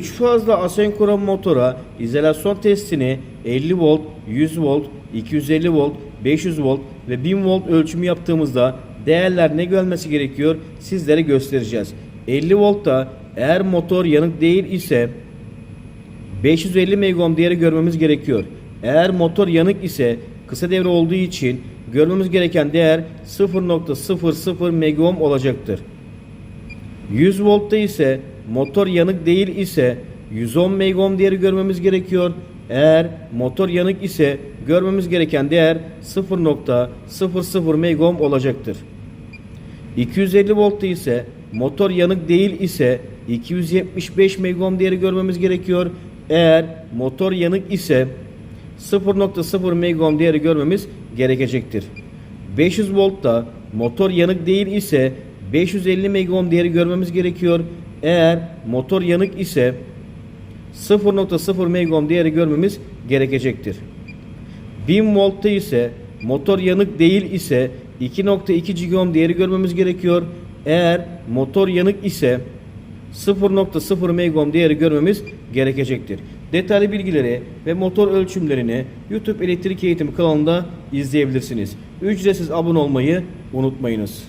3 fazla asenkron motora izolasyon testini 50 volt, 100 volt, 250 volt, 500 volt ve 1000 volt ölçümü yaptığımızda değerler ne gelmesi gerekiyor sizlere göstereceğiz. 50 voltta eğer motor yanık değil ise 550 megohm değeri görmemiz gerekiyor. Eğer motor yanık ise kısa devre olduğu için görmemiz gereken değer 0.00 megohm olacaktır. 100 voltta ise motor yanık değil ise 110 megohm değeri görmemiz gerekiyor. Eğer motor yanık ise görmemiz gereken değer 0.00 megohm olacaktır. 250 voltta ise motor yanık değil ise 275 megohm değeri görmemiz gerekiyor. Eğer motor yanık ise 0.0 megohm değeri görmemiz gerekecektir. 500 voltta motor yanık değil ise 550 megohm değeri görmemiz gerekiyor. Eğer motor yanık ise 0.0 megohm değeri görmemiz gerekecektir. 1000 voltta ise motor yanık değil ise 2.2 gigaohm değeri görmemiz gerekiyor. Eğer motor yanık ise 0.0 megohm değeri görmemiz gerekecektir. Detaylı bilgileri ve motor ölçümlerini YouTube Elektrik Eğitimi kanalında izleyebilirsiniz. Ücretsiz abone olmayı unutmayınız.